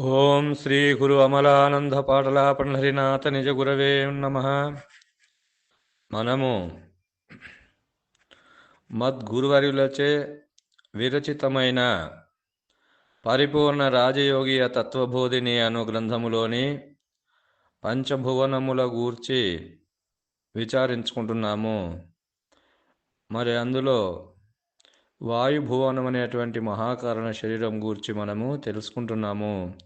ఓం శ్రీ గురు అమలానంద పాటల పండరినాథ నిజ గురవే నమ. మనము మద్గురువర్యులచే విరచితమైన పరిపూర్ణ రాజయోగియ తత్వబోధిని అను గ్రంథములోని పంచభువనముల గూర్చి విచారించుకుంటున్నాము. మరి అందులో వాయుభువనం అనేటువంటి మహాకారణ శరీరం గూర్చి మనము తెలుసుకుంటున్నాము.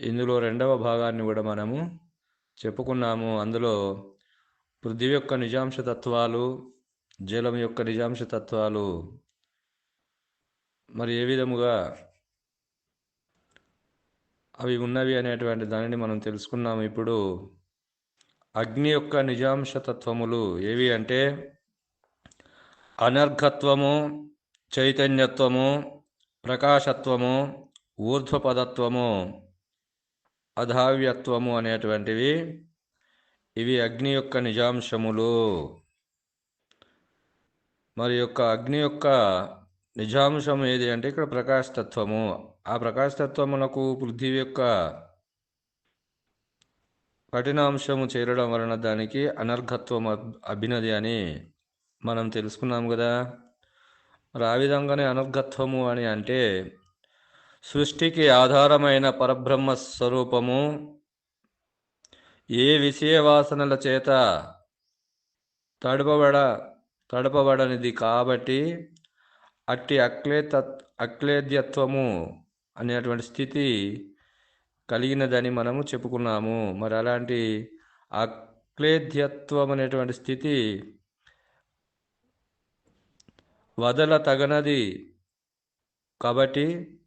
ఇందులో రెండవ భాగాన్ని కూడా మనము చెప్పుకున్నాము. అందులో పృథ్వీ యొక్క నిజాంశ తత్వాలు జలం యొక్క నిజాంశ తత్వాలు. మరి ఏ విధముగా అవి ఉన్నవి అనేటువంటి దానిని మనం తెలుసుకున్నాము. ఇప్పుడు అగ్ని యొక్క నిజాంశ తత్వములు ఏవి అంటే అనర్ఘత్వము చైతన్యత్వము ప్రకాశత్వము ఊర్ధ్వపదత్వము అధావ్యత్వము అనేటువంటివి ఇవి అగ్ని యొక్క నిజాంశములు. మరి యొక్క అగ్ని యొక్క నిజాంశం ఏది అంటే ఇక్కడ ప్రకాశతత్వము. ఆ ప్రకాశతత్వమునకు పృథ్వీ యొక్క కఠినాంశము చేరడం వలన దానికి అనర్ఘత్వం అభినది అని మనం తెలుసుకున్నాం కదా మరి ఆ విధంగానే అనుగత్వము అని అంటే సృష్టికి ఆధారమైన పరబ్రహ్మ స్వరూపము. ఏ విషయ వాసనల చేత తడపబడ తడపబడనిది కాబట్టి అట్టి అక్లేత అక్లేద్యత్వము అనేటువంటి స్థితి కలిగినదని మనము చెప్పుకున్నాము. మరి అలాంటి అక్లేద్యత్వం అనేటువంటి స్థితి వదల తగనది. కాబట్టి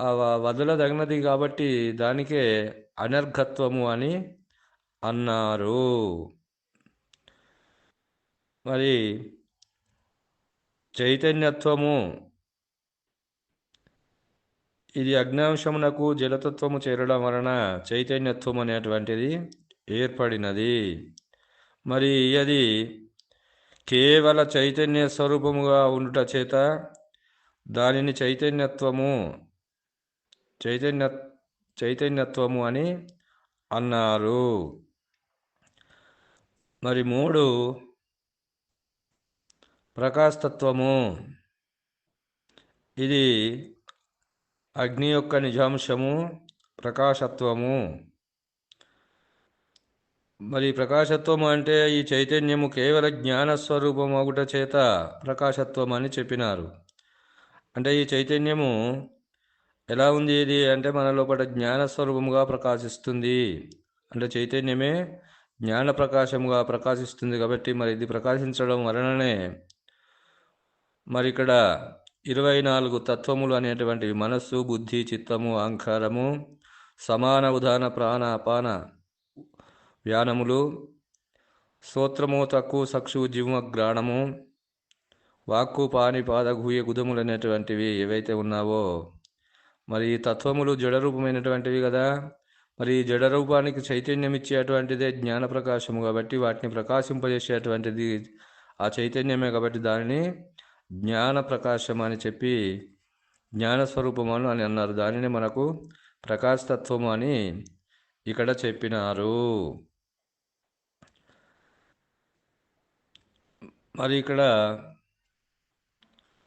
ఆ వదలదగినది కాబట్టి దానికే అనర్ఘత్వము అని అన్నారు. మరి చైతన్యత్వము. ఇది అగ్నాంశమునకు జలతత్వము చేరడం వలన చైతన్యత్వం అనేటువంటిది ఏర్పడినది. మరి అది కేవల చైతన్య స్వరూపముగా ఉండుట చేత దానిని చైతన్యత్వము చైతన్య చైతన్యత్వము అని అన్నారు. మరి మూడు ప్రకాశతత్వము. ఇది అగ్ని యొక్క నిజాంశము ప్రకాశత్వము. మరి ప్రకాశత్వం అంటే ఈ చైతన్యము కేవల జ్ఞానస్వరూపం ఒకట చేత ప్రకాశత్వం అని చెప్పినారు. అంటే ఈ చైతన్యము ఎలా ఉంది ఇది? అంటే మన లోపల జ్ఞానస్వరూపముగా ప్రకాశిస్తుంది. అంటే చైతన్యమే జ్ఞాన ప్రకాశముగా ప్రకాశిస్తుంది కాబట్టి మరి ఇది ప్రకాశించడం వలననే మరి ఇక్కడ ఇరవై నాలుగు తత్వములు అనేటువంటివి మనస్సు బుద్ధి చిత్తము అహంకారము సమాన ఉదాహరణ ప్రాణ అపాన వ్యానములు స్తోత్రము తక్కువ సక్షు జీవ గ్రాణము వాక్కు పాని పాద గుహ్య గుదములు అనేటువంటివి ఏవైతే ఉన్నావో మరి ఈ తత్వములు జడరూపమైనటువంటివి కదా మరి ఈ జడరూపానికి చైతన్యం ఇచ్చేటువంటిదే జ్ఞాన ప్రకాశము కాబట్టి వాటిని ప్రకాశింపజేసేటువంటిది ఆ చైతన్యమే కాబట్టి దానిని జ్ఞాన ప్రకాశం అని చెప్పి జ్ఞానస్వరూపము అని అన్నారు. దానిని మనకు ప్రకాశతత్వము అని ఇక్కడ చెప్పినారు. మరి ఇక్కడ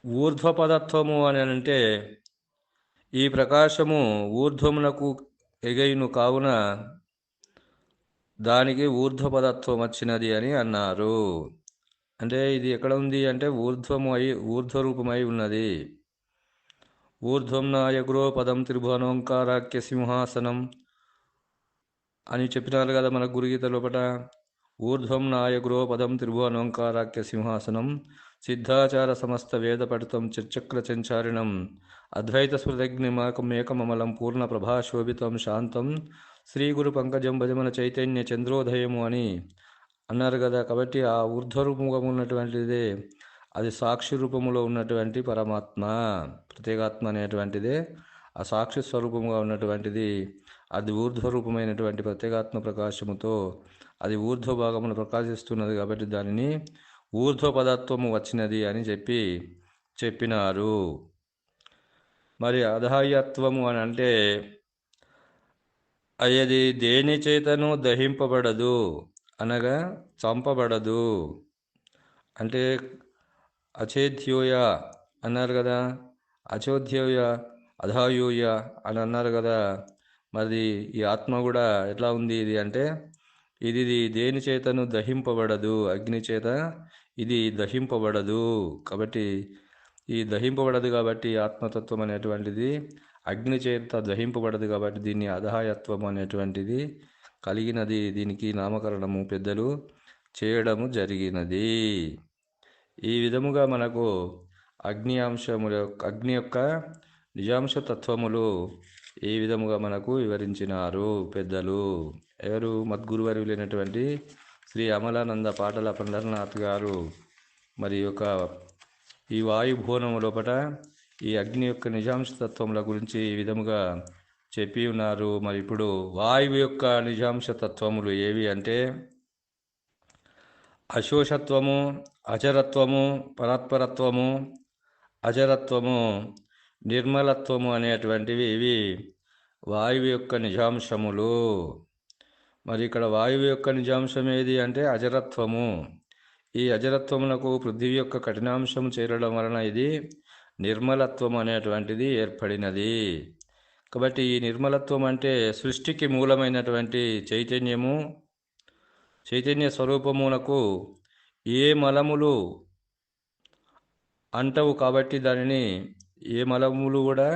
ఊర్ధ్వపదత్వము అని అంటే ఈ ప్రకాశము ఊర్ధ్వమునకు ఎగైను కావున దానికి ఊర్ధ్వపదత్వం వచ్చినది అని అన్నారు. అంటే ఇది ఎక్కడ ఉంది అంటే ఊర్ధ్వమై ఊర్ధ్వరూపమై ఉన్నది. ఊర్ధ్వం నాయకురో పదం త్రిభువనోంకారాఖ్య సింహాసనం అని చెప్పినారు కదా మన గురుగీత లోపల ఊర్ధ్వం నాయకురో పదం త్రిభువనోంకారాఖ్య సింహాసనం సిద్ధాచార సమస్త వేదపటితం చర్చక్ర సంచారిణం అద్వైత స్మృతగ్నిమాకమేకమమలం పూర్ణ ప్రభాశోభితం శాంతం శ్రీ గురు పంకజం భజమన చైతన్య చంద్రోదయము అని అన్నారు కదా కాబట్టి ఆ ఊర్ధ్వరూపంగా ఉన్నటువంటిదే అది సాక్షి రూపంలో ఉన్నటువంటి పరమాత్మ ప్రత్యేగాత్మ అనేటువంటిదే ఆ సాక్షి స్వరూపంగా ఉన్నటువంటిది అది ఊర్ధ్వరూపమైనటువంటి ప్రత్యేగాత్మ ప్రకాశముతో అది ఊర్ధ్వ భాగమును ప్రకాశిస్తున్నది కాబట్టి దానిని ఊర్ధ్వ పదార్థము వచ్చినది అని చెప్పి చెప్పినారు. మరి అధాయత్వము అని అంటే అది దేని చేతను దహింపబడదు అనగా చంపబడదు. అంటే అచేధ్యోయ అన్నారు కదా అచోధ్యోయ అధాయోయ అని అన్నారు కదా మరి ఈ ఆత్మ కూడా ఎట్లా ఉంది ఇది అంటే ఇది దేనిచేతను దేని చేతను దహింపబడదు? అగ్ని చేత ఇది దహింపబడదు. కాబట్టి ఈ దహింపబడదు కాబట్టి ఆత్మతత్వం అనేటువంటిది అగ్ని చేత దహింపబడదు కాబట్టి దీన్ని అధహాయత్వం అనేటువంటిది కలిగినది దీనికి నామకరణము. పెద్దలు చేయడము జరిగినది. ఈ విధముగా మనకు అగ్ని అంశముల అగ్ని యొక్క నిజాంశ తత్వములు ఈ విధముగా మనకు వివరించినారు పెద్దలు. ఎవరు? మద్గురువర్యులైనటువంటి శ్రీ అమలానంద పాటల పండరనాథ్ గారు. మరి యొక్క ఈ వాయుభూనము లోపల ఈ అగ్ని యొక్క నిజాంశతత్వముల గురించి ఈ విధముగా చెప్పి ఉన్నారు. మరి ఇప్పుడు వాయువు యొక్క నిజాంశతత్వములు ఏవి అంటే అశోషత్వము అచరత్వము పరాత్పరత్వము అజరత్వము నిర్మలత్వము అనేటువంటివి ఇవి వాయువు యొక్క నిజాంశములు. మరి ఇక్కడ వాయువు యొక్క నిజాంశం ఏది అంటే అజరత్వము. ఈ అజరత్వములకు పృథ్వీ యొక్క కఠినాంశం చేరడం వలన ఇది నిర్మలత్వం అనేటువంటిది ఏర్పడినది. కాబట్టి ఈ నిర్మలత్వం అంటే సృష్టికి మూలమైనటువంటి చైతన్యము. చైతన్య స్వరూపమునకు ఏ మలములు అంటవు కాబట్టి దానిని ఏ మలములు కూడా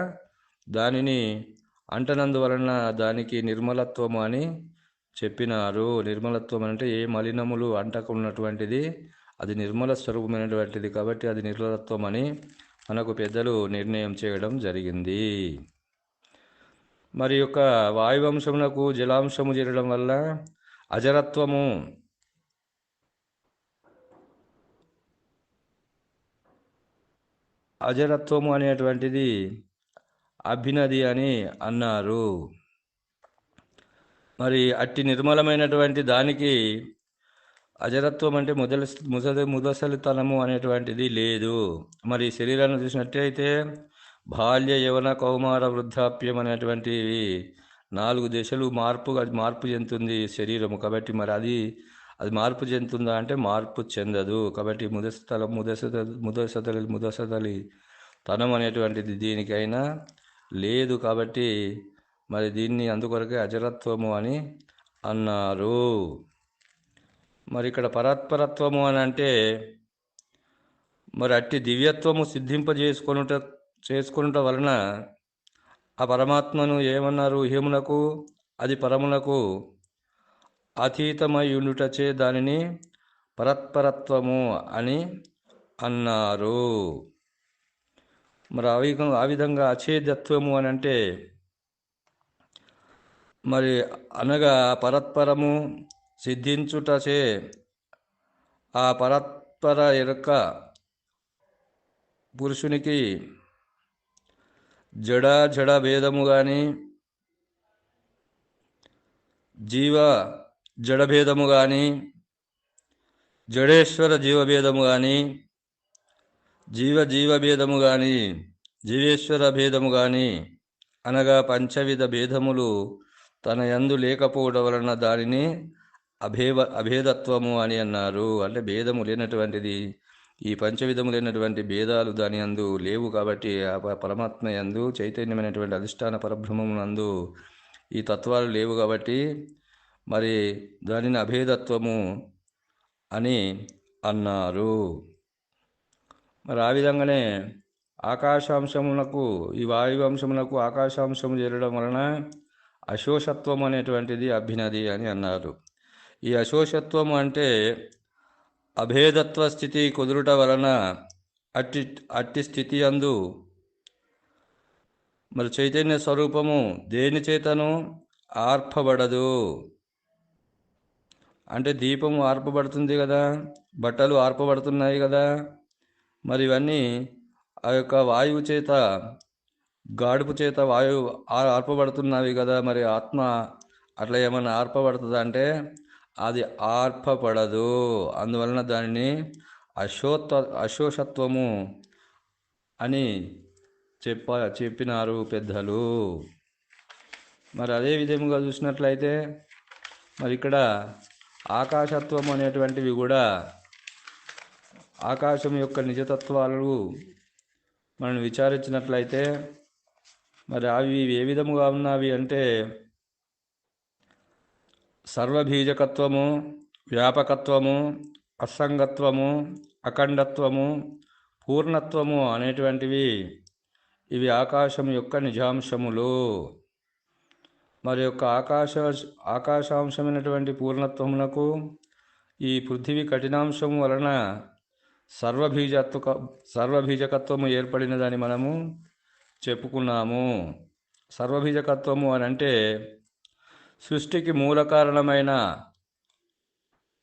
దానిని అంటనందువలన దానికి నిర్మలత్వము అని చెప్పినారు. నిర్మలత్వం అంటే ఏ మలినములు అంటకున్నటువంటిది అది నిర్మల స్వరూపమైనటువంటిది కాబట్టి అది నిర్మలత్వం అని మనకు పెద్దలు నిర్ణయం చేయడం జరిగింది. మరి యొక్క వాయువంశమునకు జలాంశము చేరడం వల్ల అజరత్వము అజరత్వము అనేటువంటిది అభినది అని అన్నారు. మరి అట్టి నిర్మలమైనటువంటి దానికి అజరత్వం అంటే ముదల ముసలి ముదసలితనము అనేటువంటిది లేదు. మరి శరీరాన్ని చూసినట్టయితే బాల్య యవన కౌమార వృద్ధాప్యం అనేటువంటివి నాలుగు దశలు మార్పు మార్పు చెందుతుంది శరీరము. కాబట్టి మరి అది అది మార్పు చెందుతుందా అంటే మార్పు చెందదు. కాబట్టి ముదస్థల ముదసత ముదసతలి ముదసతలి తనం అనేటువంటిది దీనికైనా లేదు కాబట్టి మరి దీన్ని అందుకొరకే అజరత్వము అని అన్నారు. మరి ఇక్కడ పరాత్పరత్వము అని అంటే మరి అట్టి దివ్యత్వము సిద్ధింపజేసుకొనుట చేసుకొనుట వలన ఆ పరమాత్మను ఏమన్నారు? హేమునకు అది పరమునకు అతీతమై ఉండుటచే దానిని పరత్పరత్వము అని అన్నారు. మరి ఆ విధంగా ఆ విధంగా అచేదత్వము అని అంటే మరి అనగా పరత్పరము సిద్ధించుటచే ఆ పరత్పర యొక్క పురుషునికి జడ జడ భేదము కానీ జీవ జడభేదము కానీ జడేశ్వర జీవభేదము కానీ జీవ జీవభేదము కానీ జీవేశ్వర భేదము కానీ అనగా పంచవిధ భేదములు తన యందు లేకపోవడం వలన దానిని అభేవ అభేదత్వము అని అన్నారు. అంటే భేదము లేనటువంటిది ఈ పంచవిధము లేనటువంటి భేదాలు దాని యందు లేవు కాబట్టి ఆ పరమాత్మ యందు చైతన్యమైనటువంటి అధిష్టాన పరబ్రహ్మమునందు ఈ తత్వాలు లేవు కాబట్టి మరి దానిని అభేదత్వము అని అన్నారు. మరి ఆ విధంగానే ఆకాశాంశమునకు ఈ వాయువంశమునకు ఆకాశాంశము చేరడం వలన అశోషత్వం అనేటువంటిది అభినది అని అన్నారు. ఈ అశోషత్వం అంటే అభేదత్వ స్థితి కుదురుట వలన అట్టి అట్టి స్థితి అందు మరి చైతన్య స్వరూపము దేని చేతను ఆర్పబడదు. అంటే దీపము ఆర్పబడుతుంది కదా బట్టలు ఆర్పబడుతున్నాయి కదా. మరి ఇవన్నీ ఆ యొక్క వాయువు చేత గాడుపు చేత వాయువు ఆర్పబడుతున్నవి కదా. మరి ఆత్మ అట్లా ఏమైనా ఆర్పబడుతుందా అంటే అది ఆర్పబడదు. అందువలన దానిని అశోత్వ అశోషత్వము అని చెప్ప చెప్పినారు పెద్దలు. మరి అదే విధముగా చూసినట్లయితే మరి ఇక్కడ ఆకాశత్వం అనేటువంటివి కూడా ఆకాశం యొక్క నిజతత్వాలు మనం విచారించినట్లయితే మరి అవి ఏ విధముగా ఉన్నవి అంటే సర్వబీజకత్వము వ్యాపకత్వము అసంగత్వము అఖండత్వము పూర్ణత్వము అనేటువంటివి ఇవి ఆకాశం యొక్క నిజాంశములు. మరి యొక్క ఆకాశ ఆకాశాంశమైనటువంటి పూర్ణత్వమునకు ఈ పృథివీ కఠినాంశం వలన సర్వబీజత్వ సర్వబీజకత్వము ఏర్పడినదని మనము చెప్పుకున్నాము. సర్వబీజకత్వము అని అంటే సృష్టికి మూల కారణమైన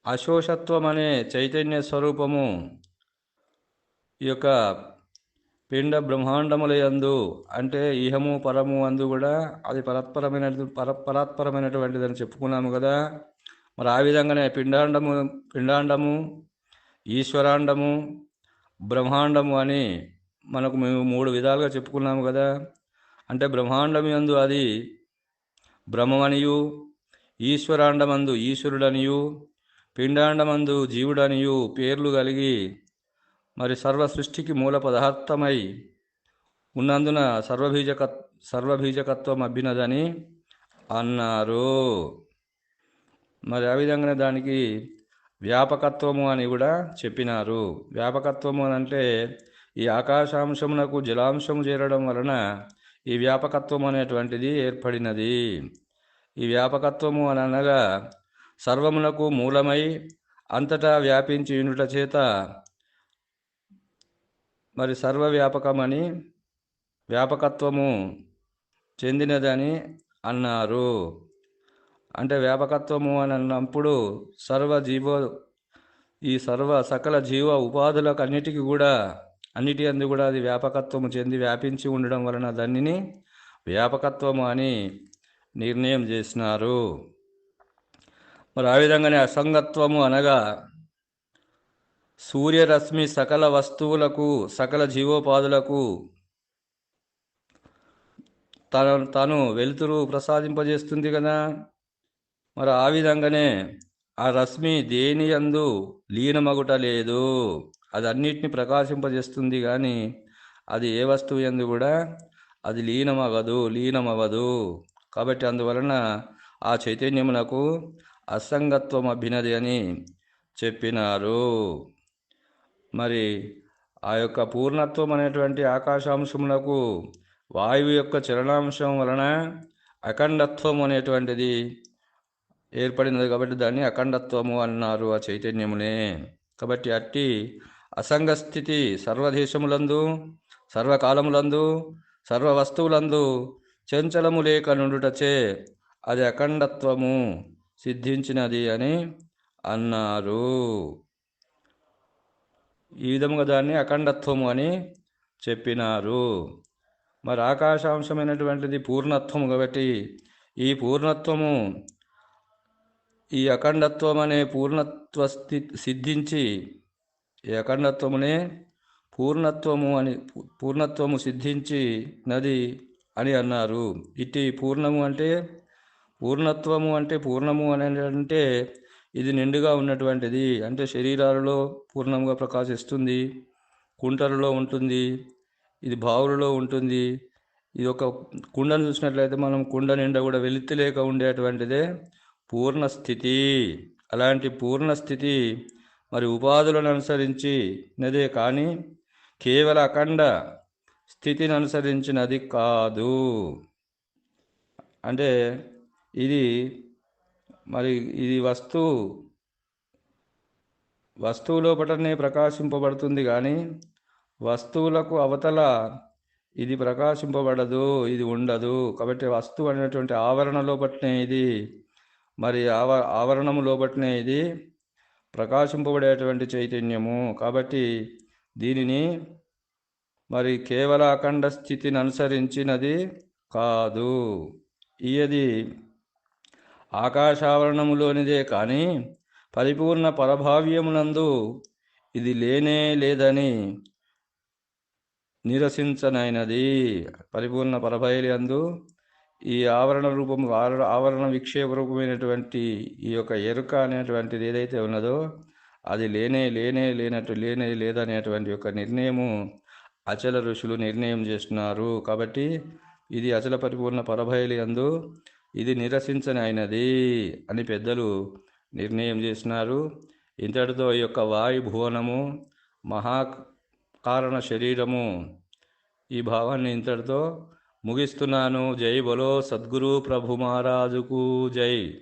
అశోషత్వం అనే చైతన్య స్వరూపము ఈ యొక్క పిండ బ్రహ్మాండముల యందు అంటే ఇహము పరము అందు కూడా అది పరత్పరమైన పర పరాత్పరమైనటువంటిదని చెప్పుకున్నాము కదా. మరి ఆ విధంగానే పిండాండము పిండాండము ఈశ్వరాండము బ్రహ్మాండము అని మనకు మేము మూడు విధాలుగా చెప్పుకున్నాము కదా. అంటే బ్రహ్మాండం యందు అది బ్రహ్మమనియు ఈశ్వరాండమందు ఈశ్వరుడనియు పిండాండమందు జీవుడనియు పేర్లు కలిగి మరి సర్వ సృష్టికి మూల పదార్థమై ఉన్నందున సర్వబీజక సర్వబీజకత్వం అబ్బినదని అన్నారు. మరి ఆ విధంగానే దానికి వ్యాపకత్వము అని కూడా చెప్పినారు. వ్యాపకత్వము అని అంటే ఈ ఆకాశాంశమునకు జలాంశము చేరడం వలన ఈ వ్యాపకత్వం అనేటువంటిది ఏర్పడినది. ఈ వ్యాపకత్వము అని అనగా సర్వమునకు మూలమై అంతటా వ్యాపించి ఉండుట చేత మరి సర్వవ్యాపకమని వ్యాపకత్వము చెందినదని అన్నారు. అంటే వ్యాపకత్వము అని అన్నప్పుడు సర్వజీవ ఈ సర్వ సకల జీవ ఉపాధులకు అన్నిటికీ కూడా అన్నిటి అందు కూడా అది వ్యాపకత్వము చెంది వ్యాపించి ఉండడం వలన దానిని వ్యాపకత్వము అని నిర్ణయం చేసినారు. మరి ఆ విధంగానే అసంగత్వము అనగా సూర్యరశ్మి సకల వస్తువులకు సకల జీవోపాధులకు తన తను వెలుతురు ప్రసాదింపజేస్తుంది కదా. మరి ఆ విధంగానే ఆ రశ్మి దేని యందు లీనమగుట లేదు. అది అన్నిటిని ప్రకాశింపజేస్తుంది కానీ అది ఏ వస్తువు ఎందు కూడా అది లీనమగదు లీనమవదు కాబట్టి అందువలన ఆ చైతన్యమునకు అసంగత్వం అభినది అని చెప్పినారు. మరి ఆ యొక్క పూర్ణత్వం అనేటువంటి ఆకాశాంశములకు వాయువు యొక్క చలనాంశం వలన అఖండత్వం అనేటువంటిది ఏర్పడినది కాబట్టి దాన్ని అఖండత్వము అన్నారు ఆ చైతన్యమునే. కాబట్టి అట్టి అసంగస్థితి సర్వదేశములందు సర్వకాలములందు సర్వ వస్తువులందు చంచలము లేక నుండుటచే అది అఖండత్వము సిద్ధించినది అని అన్నారు. ఈ విధముగా దాన్ని అఖండత్వము అని చెప్పినారు. మరి ఆకాశాంశమైనటువంటిది పూర్ణత్వము కాబట్టి ఈ పూర్ణత్వము ఈ అఖండత్వం అనే పూర్ణత్వ స్థి సిద్ధించి ఈ అఖండత్వమునే పూర్ణత్వము అని పూర్ణత్వము సిద్ధించి నది అని అన్నారు. ఇట్టి పూర్ణము అంటే పూర్ణత్వము అంటే పూర్ణము అని అంటే ఇది నిండుగా ఉన్నటువంటిది. అంటే శరీరాలలో పూర్ణంగా ప్రకాశిస్తుంది కుంటలలో ఉంటుంది ఇది బావులలో ఉంటుంది. ఇది ఒక కుండను చూసినట్లయితే మనం కుండ నిండా కూడా వెలితిలేక ఉండేటువంటిదే పూర్ణ స్థితి అలాంటి పూర్ణ స్థితి మరి ఉపాధులను అనుసరించి నదే కానీ కేవల అఖండ స్థితిని అనుసరించినది కాదు. అంటే ఇది మరి ఇది వస్తువు వస్తువు లోపటనే ప్రకాశింపబడుతుంది కానీ వస్తువులకు అవతల ఇది ప్రకాశింపబడదు ఇది ఉండదు. కాబట్టి వస్తువు అనేటువంటి ఆవరణ లోపట్నే ఇది మరి ఆవ ఆవరణము లోపట్నే ఇది ప్రకాశింపబడేటువంటి చైతన్యము. కాబట్టి దీనిని మరి కేవల అఖండ స్థితిని అనుసరించినది కాదు. ఇది ఆకాశావరణములోనిదే కానీ పరిపూర్ణ పరభావ్యమునందు ఇది లేనే లేదని నిరసించనైనది. పరిపూర్ణ పరభైలి అందు ఈ ఆవరణ రూపం ఆవరణ ఆవరణ విక్షేప రూపమైనటువంటి ఈ యొక్క ఎరుక అనేటువంటిది ఏదైతే ఉన్నదో అది లేనే లేనే లేనట్టు లేనే లేదనేటువంటి యొక్క నిర్ణయము అచల ఋషులు నిర్ణయం చేస్తున్నారు. కాబట్టి ఇది అచల పరిపూర్ణ పరభైలి అందు ఇది నిరసించని అయినది అని పెద్దలు నిర్ణయం చేసినారు. ఇంతటితో ఈ యొక్క వాయుభువనము మహాకారణ శరీరము ఈ భావాన్ని ఇంతటితో ముగిస్తున్నాను. జై బలో సద్గురు ప్రభు మహారాజుకు జై.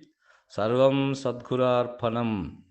సర్వం సద్గురార్పణం.